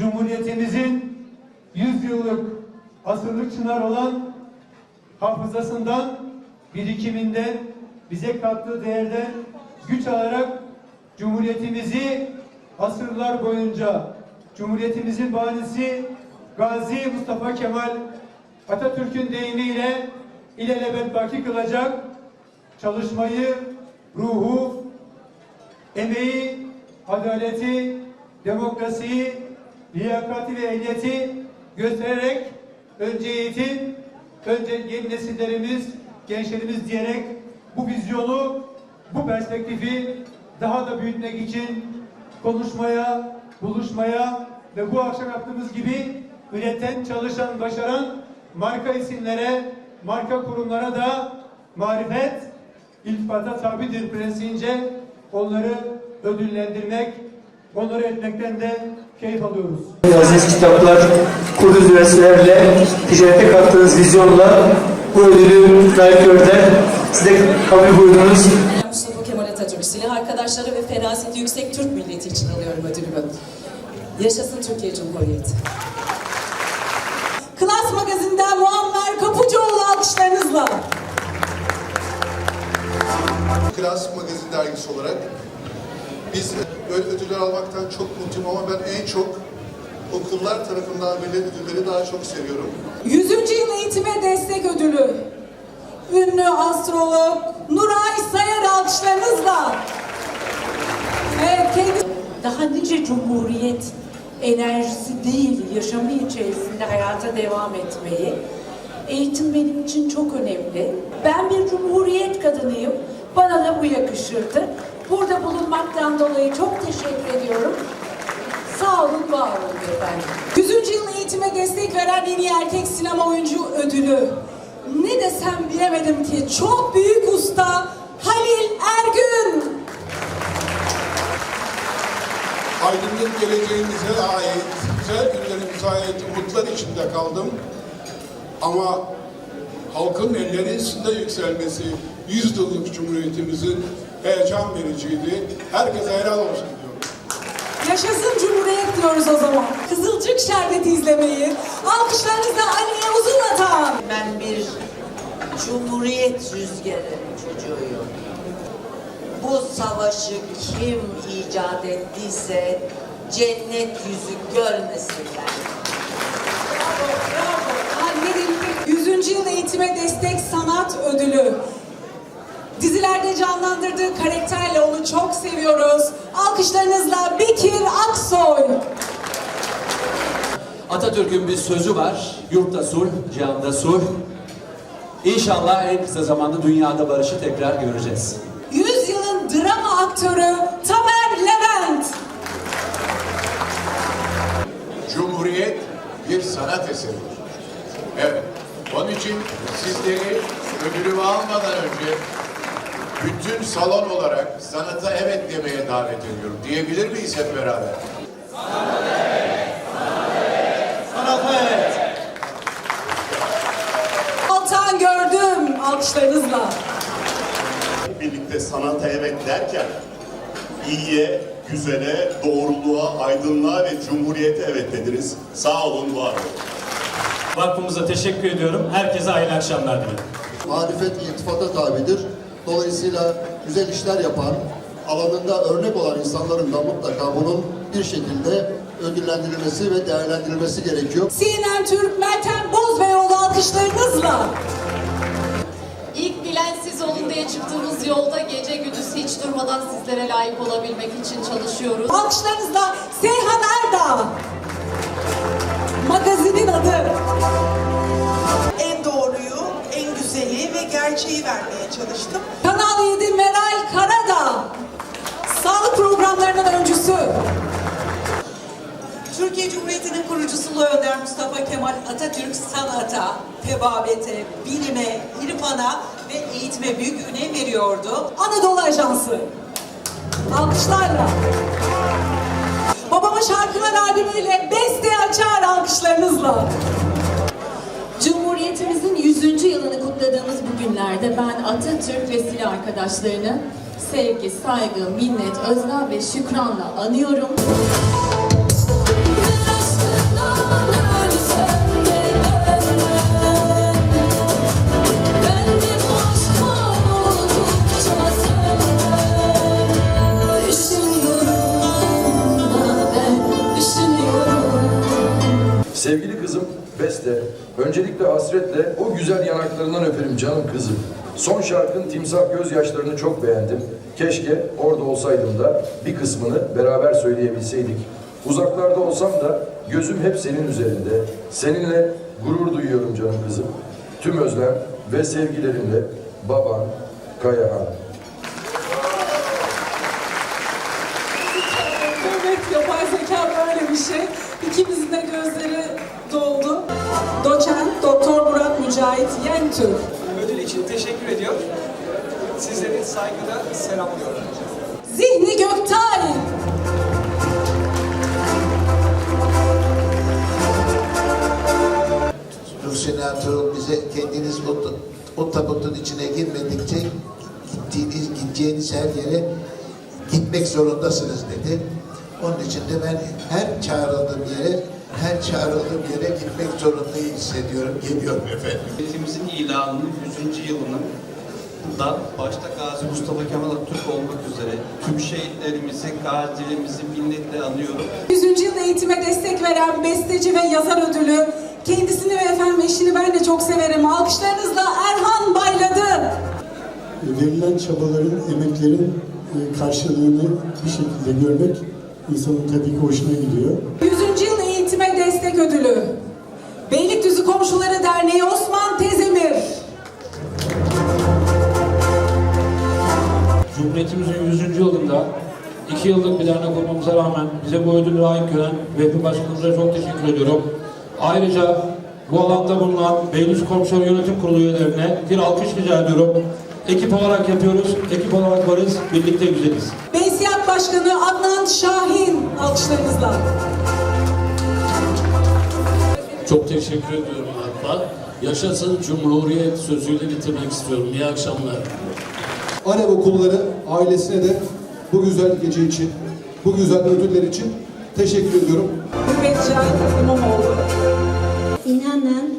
Cumhuriyetimizin 100 yıllık asırlık çınar olan hafızasından, birikiminden, bize kattığı değerden güç alarak Cumhuriyetimizi asırlar boyunca Cumhuriyetimizin banisi Gazi Mustafa Kemal Atatürk'ün deyimiyle ilelebet baki kılacak çalışmayı, ruhu, emeği, adaleti, demokrasiyi, liyakati ve ehliyeti göstererek önce eğitim, önce yeni nesillerimiz, gençlerimiz diyerek bu vizyonu, bu perspektifi daha da büyütmek için konuşmaya, buluşmaya ve bu akşam yaptığımız gibi üreten, çalışan, başaran marka isimlere, marka kurumlara da marifet, iltifata tabidir prensince onları ödüllendirmek, onları etmekten de keyif alıyoruz. Aziz kitaplar, kurduğunuz üniversitelerle, ticarete kattığınız vizyonla bu ödülü layık gördüler. Siz de kabul buyurdunuz. Mustafa Kemal Atatürk, silah arkadaşları ve feraseti yüksek Türk milleti için alıyorum ödülümü. Yaşasın Türkiye Cumhuriyeti. Klas Magazin'den Muammer Kapıcıoğlu alkışlarınızla. Klas Magazin dergisi olarak biz böyle ödüller almaktan çok mutluyum ama ben en çok okullar tarafından verilen ödülleri daha çok seviyorum. 100. yıl eğitime destek ödülü. Ünlü astrolog Nuray Sayar alkışlarınızla. Evet, kendi daha nice cumhuriyet enerjisi değil, yaşamı içerisinde hayata devam etmeyi. Eğitim benim için çok önemli. Ben bir cumhuriyet kadınıyım. Bana da bu yakışırdı. Burada bulunmaktan dolayı çok teşekkür ediyorum. Sağ olun, var olun efendim. 100. yıl eğitime destek veren en iyi erkek sinema oyuncu ödülü. Ne desem bilemedim ki çok büyük usta Halil Ergün. Aydınlık geleceğimize ait, güzel günlerimize ait umutlar içinde kaldım. Ama halkın elleri üstünde yükselmesi 100 yıllık Cumhuriyetimizin heyecan vericiydi. Herkese helal olsun diyorum. Yaşasın Cumhuriyet diyoruz o zaman. Kızılcık Şerbeti izlemeyi. Alkışlarınızla Ali'ye uzun atan. Ben bir cumhuriyet rüzgarı çocuğuyum. Bu savaşı kim icat ettiyse cennet yüzü görmesinler. Annenin 100. yıl eğitime destek sanat ödülü. Dizilerde canlandırdığı karakterle onu çok seviyoruz. Alkışlarınızla Bekir Aksoy. Atatürk'ün bir sözü var. Yurtta sulh, cihanda sulh. İnşallah en kısa zamanda dünyada barışı tekrar göreceğiz. 100 yılın drama aktörü Tamer Levent. Cumhuriyet bir sanat eseridir. Evet. Onun için sizleri ödülümü almadan önce bütün salon olarak sanata evet demeye davet ediyorum. Diyebilir miyiz hep beraber? Altan gördüm alkışlarınızla. birlikte sanata evet derken iyiye, güzele, doğruluğa, aydınlığa ve cumhuriyete evet dediniz. Sağ olun, var olun. Vakfımıza teşekkür ediyorum. Herkese hayırlı akşamlar dilerim. marifet iltifata tabidir. Dolayısıyla güzel işler yapan, alanında örnek olan insanların da mutlaka bunun bir şekilde ödüllendirilmesi ve değerlendirilmesi gerekiyor. CNN Türk Meltem Bozbeyoğlu alkışlarınızla. İlk bilen siz olun diye çıktığımız yolda gece gündüz hiç durmadan sizlere layık olabilmek için çalışıyoruz. Alkışlarınızla Seyhan Erdağ. Magazinin adı. Gerçeği vermeye çalıştım. Kanal 7 Meral Karadağ. Sağlık programlarının öncüsü. Türkiye Cumhuriyeti'nin kurucusu Önder Mustafa Kemal Atatürk sanata, tebabete, bilime, irfana ve eğitime büyük önem veriyordu. Anadolu Ajansı. Alkışlarla. Babama şarkılar albümüyle beste açar alkışlarınızla. Cumhuriyetimizin 100. yılını kutladığımız bu günlerde ben Atatürk ve silah arkadaşlarını sevgi, saygı, minnet, özlem ve şükranla anıyorum. Sevgili kızım Beste, öncelikle hasretle o güzel yanaklarından öperim canım kızım. Son şarkın Timsah Gözyaşlarını çok beğendim. Keşke orada olsaydım da bir kısmını beraber söyleyebilseydik. Uzaklarda olsam da gözüm hep senin üzerinde. Seninle gurur duyuyorum canım kızım. Tüm özlem ve sevgilerimle baban Kayahan. Evet, yapay zeka böyle bir şey. İkimizin de gözleri doldu. Doçent Doktor Murat Mücahit Yentürk. Ödül için teşekkür ediyor. Sizleri saygıda selamlıyorum. Zihni Göktay. Nurşen Ertuğrul bize kendiniz o, o tabutun içine girmedikçe gittiğiniz, gideceğiniz her yere gitmek zorundasınız dedi. Onun için de ben her çağrıldığım yere, her çağrıldığım yere gitmek zorundayım hissediyorum. Geliyorum efendim. Devletimizin ilanının 100. yılının da başta Gazi Mustafa Kemal Atatürk olmak üzere tüm şehitlerimizi, gazilerimizi minnetle anıyorum. 100. yıl eğitime destek veren besteci ve yazar ödülü. Kendisini ve efendim eşini ben de çok severim. Alkışlarınızla Erhan Bayladı. verilen çabaların, emeklerin e, karşılığını bir şekilde görmek insanın tabii ki hoşuna gidiyor. 100. yıl eğitime destek ödülü. Beylikdüzü Komşuları Derneği Osman Tezemir. Cumhuriyetimizin 100. yılında iki yıllık bir dernek olmamıza rağmen bize bu ödülü layık gören Vehbi Başkanımıza çok teşekkür ediyorum. Ayrıca bu alanda bulunan Beylikdüzü Komşuları Yönetim Kurulu üyelerine bir alkış rica ediyorum. Ekip olarak yapıyoruz, ekip olarak varız, birlikte güzeliz. Beysiyat Başkanı Adnan Şahin alkışlarınızla. Çok teşekkür ediyorum hatta. Yaşasın Cumhuriyet sözüyle bitirmek istiyorum. İyi akşamlar. Alev okulları ailesine de bu güzel gece için, bu güzel ödüller için teşekkür ediyorum. Hürmet Cahit İmamoğlu. İnanın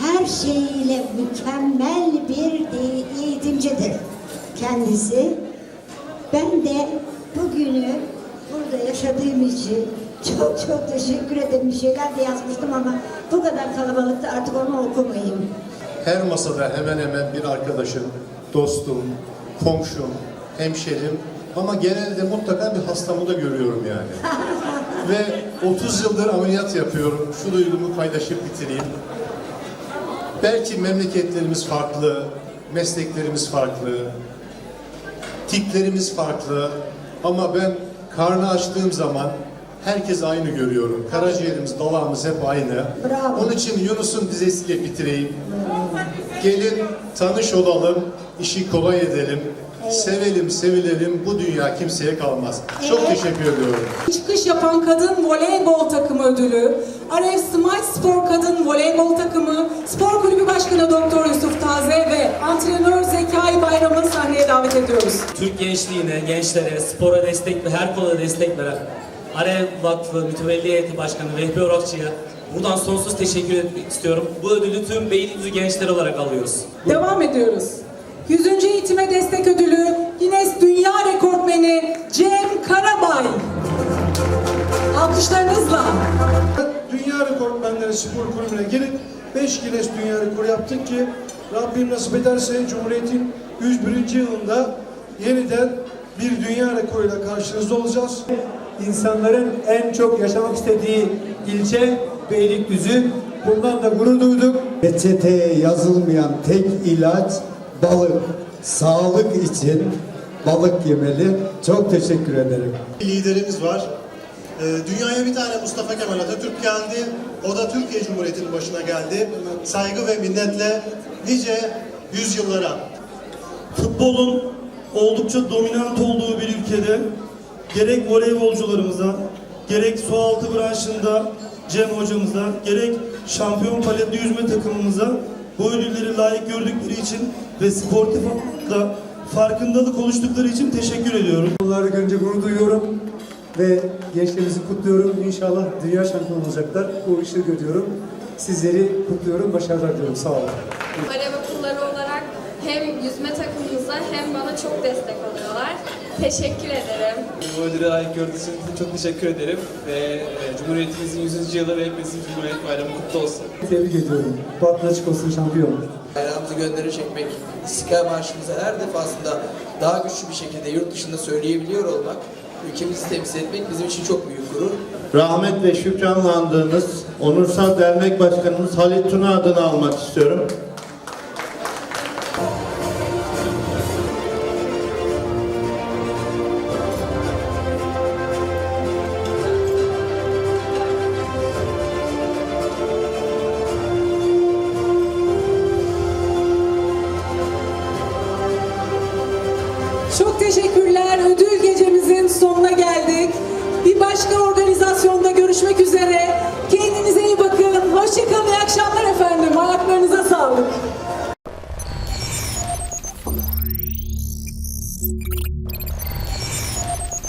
her şeyiyle mükemmel bir eğitimcidir kendisi. Ben de bugünü burada yaşadığım için çok çok teşekkür ederim. Bir şeyler de yazmıştım ama bu kadar kalabalıkta artık onu okumayayım. Her masada hemen hemen bir arkadaşım, dostum, komşum, hemşerim ama genelde mutlaka bir hastamı da görüyorum yani. Ve 30 yıldır ameliyat yapıyorum. Şu duygumu paylaşıp bitireyim. Belki memleketlerimiz farklı, mesleklerimiz farklı, tiplerimiz farklı ama ben karnı açtığım zaman herkes aynı görüyorum. Karaciğerimiz, dalağımız hep aynı. Bravo. Onun için Yunus'un dizesiyle bitireyim. Gelin tanış olalım, işi kolay edelim. Sevelim, sevilelim. Bu dünya kimseye kalmaz. Çok Evet. teşekkür ediyorum. Çıkış yapan kadın voleybol takımı ödülü. Aref Smart Spor Kadın Voleybol Takımı Spor Kulübü Başkanı Doktor Yusuf Taze ve antrenör Zekai Bayram'ı sahneye davet ediyoruz. Türk gençliğine, gençlere, spora destek ve her konuda destek veren Alev Vakfı Mütevelli Heyeti Başkanı Vehbi Orakçı'ya buradan sonsuz teşekkür etmek istiyorum. Bu ödülü tüm Beylikdüzü gençleri olarak alıyoruz. Devam ediyoruz. 100. Eğitime Destek Ödülü Guinness Dünya Rekortmeni Cem Karabay. Alkışlarınızla. Dünya Rekortmenleri Spor Kulübü'ne gelip 5 Guinness Dünya Rekoru yaptık ki Rabbim nasip ederse Cumhuriyet'in 101. yılında yeniden bir dünya rekoruyla karşınızda olacağız. İnsanların en çok yaşamak istediği ilçe Beylikdüzü. Bundan da gurur duyduk. Reçeteye yazılmayan tek ilaç balık. Sağlık için balık yemeli. Çok teşekkür ederim. Liderimiz var. Ee, Dünyaya bir tane Mustafa Kemal Atatürk geldi. O da Türkiye Cumhuriyeti'nin başına geldi. Saygı ve minnetle nice yüzyıllara. Futbolun oldukça dominant olduğu bir ülkede gerek voleybolcularımıza, gerek su altı branşında Cem hocamıza, gerek şampiyon paletli yüzme takımımıza bu ödülleri layık gördükleri için ve sportif da farkındalık oluştukları için teşekkür ediyorum. Onları görünce gurur duyuyorum ve gençlerimizi kutluyorum. İnşallah dünya şampiyonu olacaklar. Bu işi görüyorum. Sizleri kutluyorum. Başarılar diliyorum. Sağ olun. Alev okulları olarak hem yüzme takımımıza hem bana çok destek oluyorlar. Teşekkür ederim. Bu ödülü layık gördüğünüz için çok teşekkür ederim. Ve e, Cumhuriyetimizin 100. yılı ve hepimizin Cumhuriyet Bayramı kutlu olsun. Tebrik ediyorum. Batın açık olsun şampiyon. Bayrağımızı gönderi çekmek, İstiklal Marşımızı her defasında daha güçlü bir şekilde yurt dışında söyleyebiliyor olmak, ülkemizi temsil etmek bizim için çok büyük gurur. Rahmet ve şükranlandığınız Onursal Dernek Başkanımız Halit Tuna adını almak istiyorum. Çok teşekkürler. Ödül gecemizin sonuna geldik. Bir başka organizasyonda görüşmek üzere. Kendinize iyi bakın. Hoşçakalın. İyi akşamlar efendim. Ayaklarınıza sağlık.